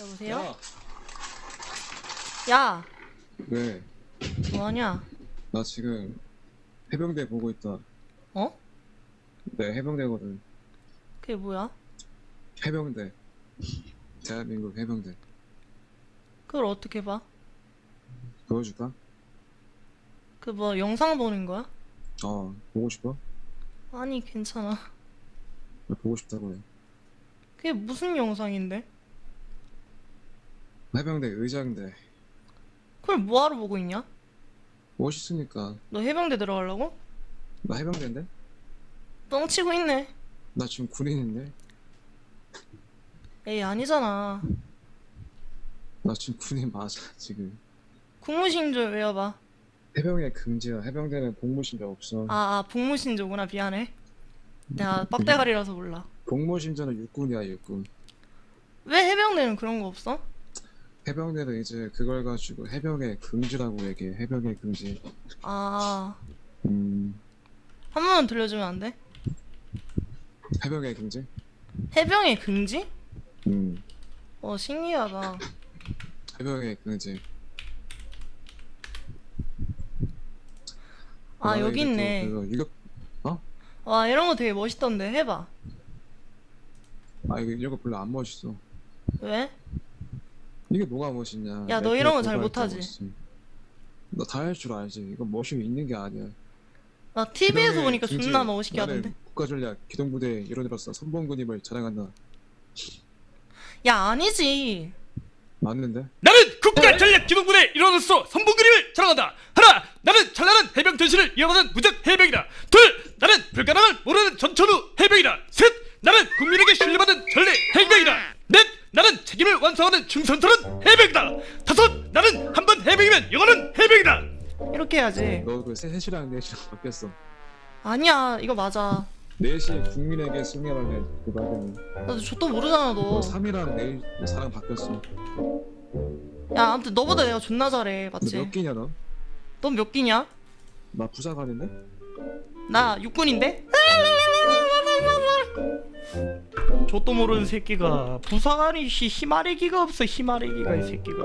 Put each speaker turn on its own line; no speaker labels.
여보세요? 야,
왜?
뭐하냐?
나 지금 해병대 보고 있다.
어?
네, 해병대거든.
그게 뭐야?
해병대. 대한민국 해병대.
그걸 어떻게 봐?
보여줄까?
그 뭐 영상 보는 거야?
어, 보고 싶어?
아니 괜찮아.
왜 보고 싶다고 해.
그게 무슨 영상인데?
해병대 의장대.
그걸 뭐하러 보고 있냐?
멋있으니까.
너 해병대 들어가려고?
나 해병대인데?
뻥치고 있네.
나 지금 군인인데?
에이 아니잖아.
나 지금 군인 맞아, 지금.
국무신조 외워봐.
해병의 금지야. 해병대는 복무신자 없어.
아, 아 복무신조구나 미안해. 내가 빡대가리라서 몰라.
복무신자는 육군이야, 육군.
왜 해병대는 그런 거 없어?
해병대는 이제 그걸 가지고 해병의 금지라고 얘기해. 해병의 금지.
아,
음,
한 번만 들려주면 안 돼?
해병의 금지?
해병의 금지?
음,
어 신기하다.
해병의 금지.
아 여기 있네.
그거 유격,
와 이런 거 되게 멋있던데 해봐.
아 이거 이런 거 별로 안 멋있어.
왜?
이게 뭐가 멋있냐?
야,
너내
이런 거
그거 잘할
못하지?
너다할 줄 알지. 이거 멋이 있는 게 아니야.
나 TV에서 보니까
금지.
존나 멋있게
나는
하던데.
국가전략 기동부대 일원으로서 선봉군임을 자랑한다.
야 아니지.
맞는데?
나는 국가 전략 기동군의 일원으로서 선봉 그림을 자랑한다. 하나, 나는 찬란한 해병 전신을 이어가는 무적 해병이다. 둘, 나는 불가능을 모르는 전천후 해병이다. 셋, 나는 국민에게 신뢰받은 전례 해병이다. 넷, 나는 책임을 해병이다. 다섯, 나는 한 번 해병이면 영원한 해병이다.
이렇게 해야지.
너그 셋이랑 넷이랑 바뀌었어.
아니야 이거 맞아.
넷이 국민에게 승리하는 그 말은
나도 저도 모르잖아
너
너.
3이랑 넷 4랑 바뀌었어.
야 아무튼 너보다 내가 존나 잘해
너
맞지?
몇 기냐 너?
넌 몇 기냐?
나 부사관인데?
나 육군인데? 저도 모르는 새끼가 부사관이 씨 희마리기가 없어 희마리기가 이 새끼가